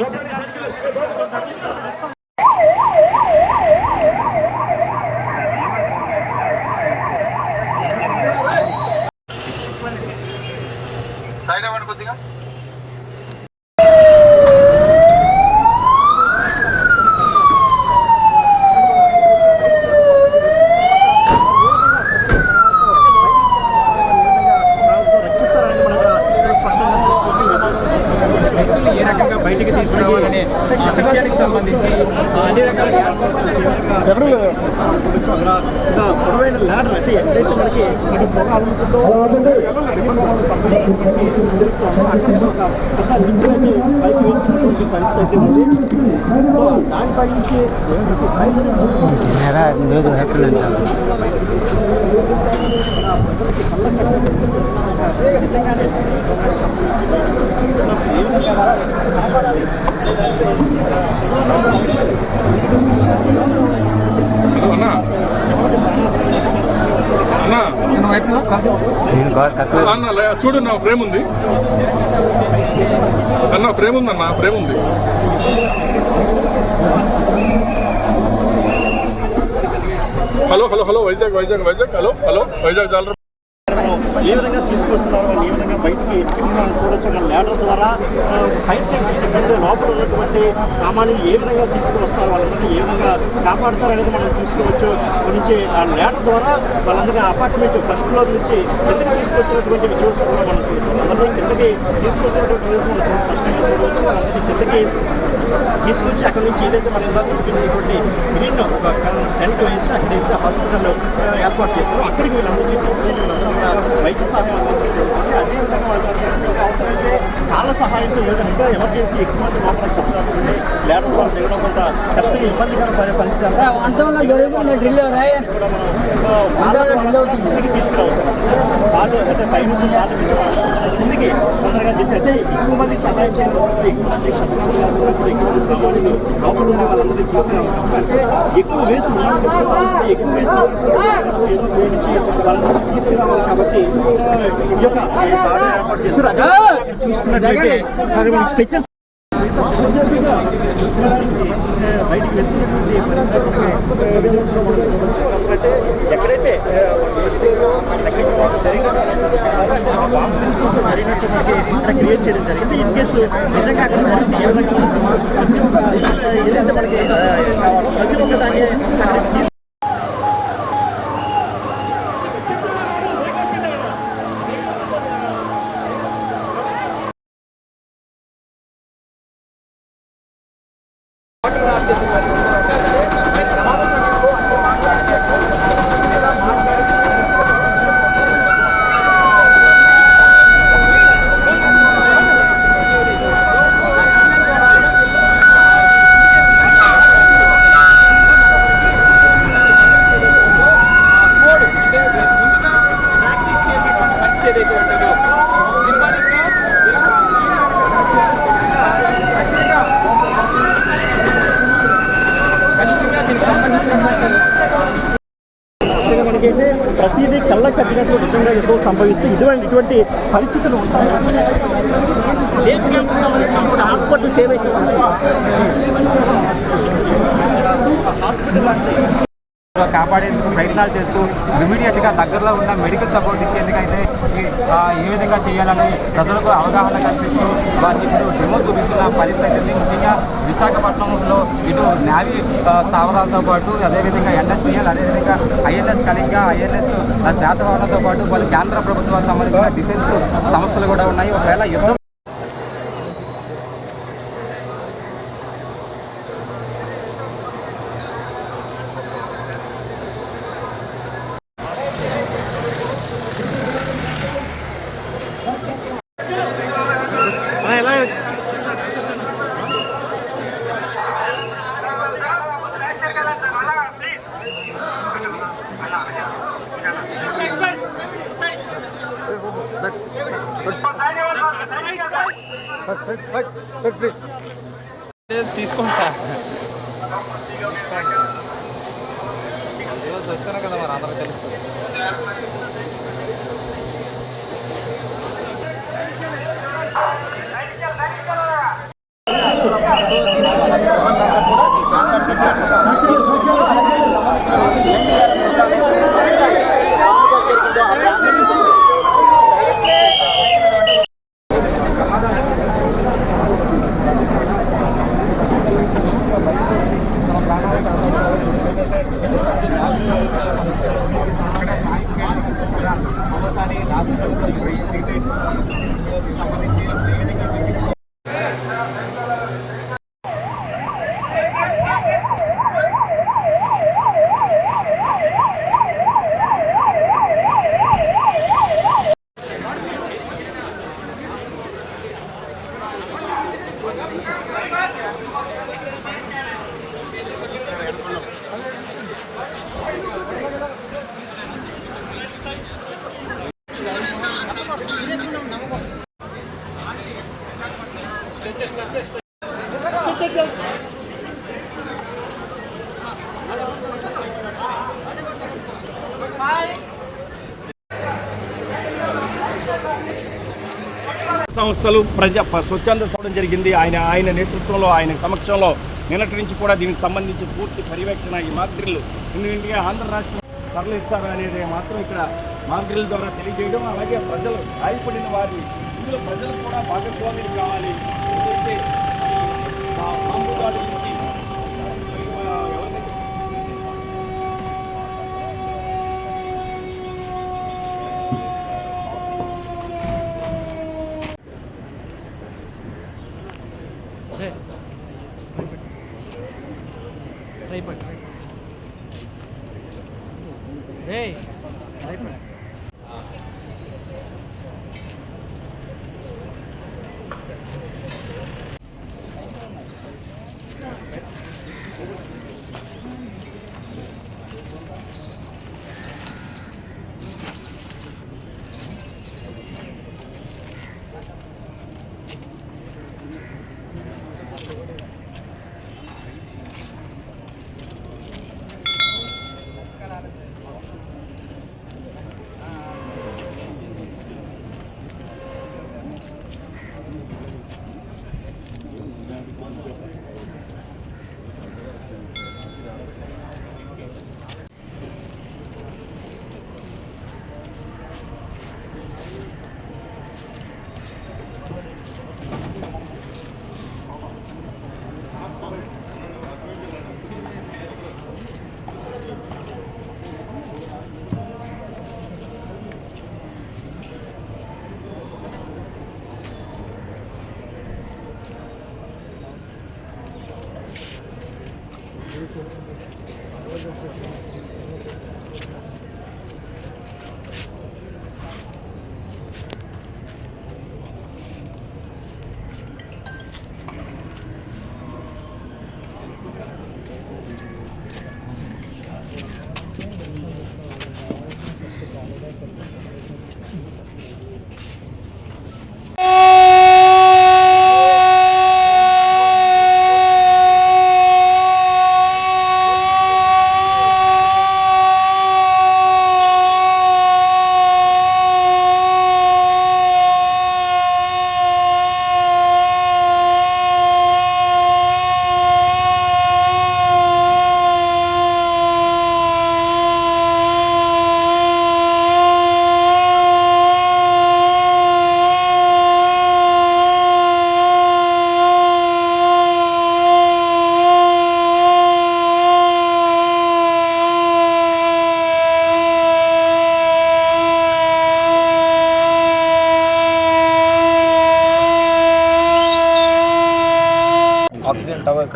Gracias. పొడవైన ladder అంటే ఎంతైతే మనకి ఇది పొగ అలుముతుందో అక్కడ లింక్ అనేది పైకి వేసుకున్నటువంటి పరిస్థితి అయితే ఉంది సో దానిపై నుంచి హలో అన్నా చూడు నా ఫ్రేమ్ ఉంది. అన్న ఫ్రేమ్ ఉందన్న ఫ్రేమ్ ఉంది. Hello hello hello Vizag Vizag Vizag hello hello Vizag జాలర్. ఏ విధంగా తీసుకొస్తున్నారు? వాళ్ళు ఏ విధంగా బయటికి మనం చూడొచ్చు. మన ల్యాడర్ ద్వారా ఫైర్ సేఫ్టీ సిబ్బంది లోపల ఉన్నటువంటి సామాన్యులు ఏ విధంగా తీసుకువస్తారు వాళ్ళందరినీ ఏ విధంగా కాపాడుతారు అనేది మనం చూసుకోవచ్చు. గురించి ఆ ల్యాడర్ ద్వారా వాళ్ళందరినీ అపార్ట్మెంట్ ఫస్ట్ ఫ్లోర్ నుంచి కిందకి తీసుకొచ్చినటువంటి విజువల్స్ కూడా మనం చూడొచ్చు. అందరినీ కిందకి తీసుకొచ్చినటువంటి విజువల్స్ మనం స్పష్టంగా చూడవచ్చు వాళ్ళందరినీ కిందకి తీసుకొచ్చి అక్కడ నుంచి ఏదైతే మన ఇందాక చూపించినటువంటి గ్రీన్ ఒక టెంట్ వేసి అక్కడైతే హాస్పిటల్ ఏర్పాటు చేస్తారు అక్కడికి వీళ్ళందరినీ తీసుకెళ్ళి వీళ్ళందరూ కూడా వైద్య సహాయం అందించడం అదేవిధంగా వాళ్ళకి అవసరమైతే కాళ్ళ సహాయంతో ఏదైనా ఎమర్జెన్సీ ఎక్కువ మంది లోపల చెప్తారు. లేటర్ వాళ్ళు దిగడం కొంత ఇబ్బందికర పరి- పరిస్థితి. వంటంలో జరుగుతున్న డ్రిల్ ద్వారా కిందికి తీసుకురావచ్చు అంటే కాళ్ళు తీసుకురావాలి. కిందికి తొందరగా దింపి అంటే ఎక్కువ మంది సహాయం చేయడం ఎక్కువ మంది శతకాలు జరుగుతున్నప్పుడు ఎక్కువ మంది సామాన్యులు లోపల ఉండే వాళ్ళందరినీ తీసుకురావాలి అంటే ఎక్కువ వాళ్ళందరినీ ఎక్కువ వేస్ట్ ఏదో ఉపయోగించి వాళ్ళందరినీ తీసుకురావాలి కాబట్టి ఈ యొక్క చూసుకున్నట్లయితే మరి మనకి స్ట్రెచర్స్ బయటికి వెళ్తున్నటువంటి పరిస్థితులు విజువల్స్లో మనం చూడొచ్చు ఎందుకంటే ఎక్కడైతే జరిగినటువంటి జరిగినట్టు మనకి ఇక్కడ క్రియేట్ చేయడం జరిగింది ఇన్ కేసు నిజంగా అక్కడ జరిగితే ఏ విధంగా మనం చూసుకోవచ్చు ప్రతి ఒక్క ఏదైతే మనకి కావాలో ప్రతి ఒక్క దాన్ని అక్కడికి తీసుకు ప్రాక్టీస్ చేసేటువంటి పరిస్థితి ఏదైతే ఉంటుందో సింబాలిక్గా ఖచ్చితంగా దీనికి సంబంధించినటువంటి ముఖ్యంగా మనకైతే ప్రతిదీ కళ్ళ కట్టినట్లు నిజంగా ఎక్కువ సంభవిస్తే ఇటువంటి పరిస్థితులు ఉంటాయి? దేశంకు సంబంధించినటువంటి హాస్పిటల్స్ ఏవైతే హాస్పిటల్ అంటే కాపాడేందుకు ప్రయత్నాలు చేస్తూ ఇమీడియట్గా దగ్గరలో ఉన్న మెడికల్ సపోర్ట్ ఇచ్చేందుకైతే ఏ విధంగా చేయాలని ప్రజలకు అవగాహన కల్పిస్తూ వారికి ఇప్పుడు డెమో చూపిస్తున్న పరిస్థితి ముఖ్యంగా విశాఖపట్నంలో ఇటు నావీ స్థావరాలతో పాటు అదేవిధంగా ఎన్ఎస్పిఎల్ అదేవిధంగా ఐఎన్ఎస్ కళింగ ఐఎన్ఎస్ శాతవాహనంతో పాటు పలు కేంద్ర ప్రభుత్వానికి సంబంధించిన డిఫెన్స్ సంస్థలు కూడా ఉన్నాయి. ఒకవేళ యుద్ధం Fight, fight, fight, fight, please. సంస్థలు ప్రజ స్వచ్ఛంద చూడడం జరిగింది. ఆయన ఆయన నేతృత్వంలో ఆయన సమక్షంలో నిన్నటి నుంచి కూడా దీనికి సంబంధించి పూర్తి పర్యవేక్షణ ఈ మాగ్రిల్లు ఎందుకంటే ఆంధ్ర రాష్ట్రం తరలిస్తారు అనేది మాత్రం ఇక్కడ మాగ్రిల్ ద్వారా తెలియజేయడం. అలాగే ప్రజలు గాయపడిన వారిని ఇందులో ప్రజలు కూడా భాగస్వామ్యం కావాలి. ఎందుకంటే ఆ నుంచి ட்ரை பண்ணு ஏய் ட்ரை பண்ணு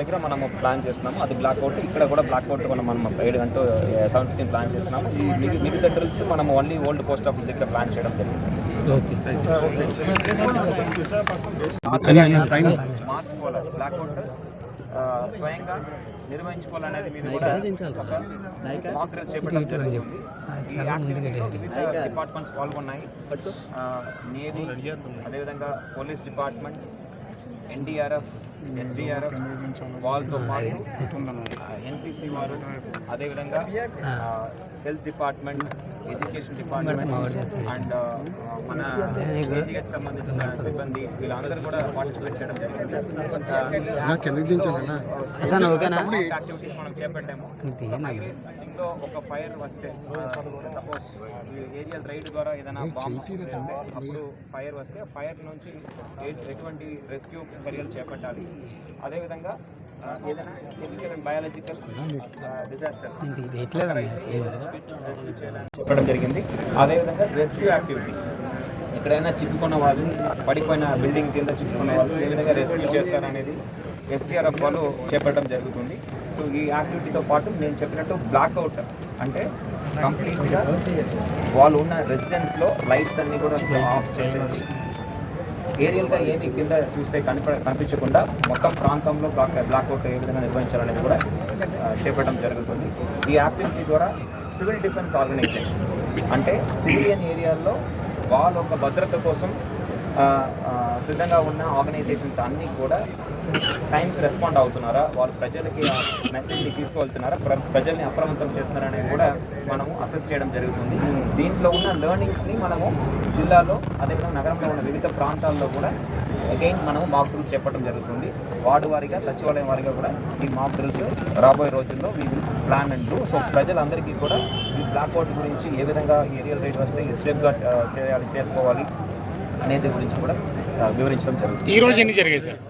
దగ్గర మనము ప్లాన్ చేస్తున్నాము. అది బ్లాక్ అవుట్. ఇక్కడ కూడా బ్లాక్ అవుట్ మనం మనం ఏడు గంట సెవెన్ ఫిఫ్టీన్ ప్లాన్ చేస్తున్నాము. ఈ మిగి- మిగతా డ్రిల్స్ మనం ఓన్లీ ఓల్డ్ పోస్ట్ ఆఫీస్ దగ్గర ప్లాన్ చేయడం జరిగింది. స్వయంగా నిర్వహించుకోవాలనేది కూడా మాక్ డ్రిల్ చేపట్టడం వివిధ డిపార్ట్మెంట్స్ పాల్గొన్నాయి. నేవీ అదేవిధంగా పోలీస్ డిపార్ట్మెంట్ ఎన్డీఆర్ఎఫ్ ఎస్డీఆర్ఎఫ్ వాళ్ళతో పాటు ఎన్సీసీ వారు అదేవిధంగా health department education department and మన ఏజిఎస్ సంబంధించిన సిబ్బంది వీళ్ళందరూ కూడా పార్టిసిపేట్ చేయడం జరిగింది. యాక్టివిటీస్ మనం చేపట్టాము. ఇంట్లో ఒక ఫైర్ వస్తే సపోజ్ ఏరియల్ రైడ్ ద్వారా ఏదైనా బాంబ్ వేస్తే అప్పుడు ఫైర్ వస్తే ఫైర్ నుంచి ఎటువంటి రెస్క్యూ చర్యలు చేపట్టాలి? అదేవిధంగా ఏదైనా chemical and biological disaster rescue చేయాలని చెప్పడం జరిగింది. అదేవిధంగా రెస్క్యూ యాక్టివిటీ ఎక్కడైనా చిక్కుకున్న వాళ్ళు పడిపోయిన బిల్డింగ్ కింద చిక్కుకున్న వాళ్ళు ఏ విధంగా రెస్క్యూ చేస్తారనేది ఎస్టీఆర్ఎఫ్ వాళ్ళు చేపట్టడం జరుగుతుంది. సో ఈ యాక్టివిటీతో పాటు నేను చెప్పినట్టు బ్లాక్అవుట్ అంటే కంప్లీట్గా వాళ్ళు ఉన్న రెసిడెన్స్లో లైట్స్ అన్నీ కూడా ఆఫ్ చేసేసి ఏరియల్గా ఏమి కింద చూస్తే కనిప కనిపించకుండా మొత్తం ప్రాంతంలో బ్లాక్ బ్లాక్అవుట్ ఏ విధంగా నిర్వహించాలనేది కూడా చేపట్టడం జరుగుతుంది. ఈ యాక్టివిటీ ద్వారా సివిల్ డిఫెన్స్ ఆర్గనైజేషన్ అంటే సివిలియన్ ఏరియాల్లో వాళ్ళ ఒక భద్రత కోసం సిద్ధంగా ఉన్న ఆర్గనైజేషన్స్ అన్నీ కూడా టైంకి రెస్పాండ్ అవుతున్నారా? వాళ్ళు ప్రజలకి ఆ మెసేజ్ని తీసుకువెళ్తున్నారా? ప్ర ప్రజల్ని అప్రమత్తం చేస్తున్నారా కూడా మనము అసెస్ చేయడం జరుగుతుంది. దీంట్లో ఉన్న లెర్నింగ్స్ని మనము జిల్లాలో అదేవిధంగా నగరంలో ఉన్న వివిధ ప్రాంతాల్లో కూడా అగైన్ మనము మాక్ డ్రిల్స్ చేపట్టడం జరుగుతుంది. వార్డు వారిగా సచివాలయం వారిగా కూడా ఈ మాక్ డ్రిల్స్ రాబోయే రోజుల్లో we will plan and do so ప్రజలందరికీ కూడా ఈ బ్లాక్అవుట్ గురించి ఏ విధంగా ఏరియల్ రైడ్ వస్తే సేఫ్గా చేయాలి చేసుకోవాలి అనేది గురించి కూడా వివరించడం జరుగుతుంది. ఈ రోజు ఎన్ని జరిగాయి సార్?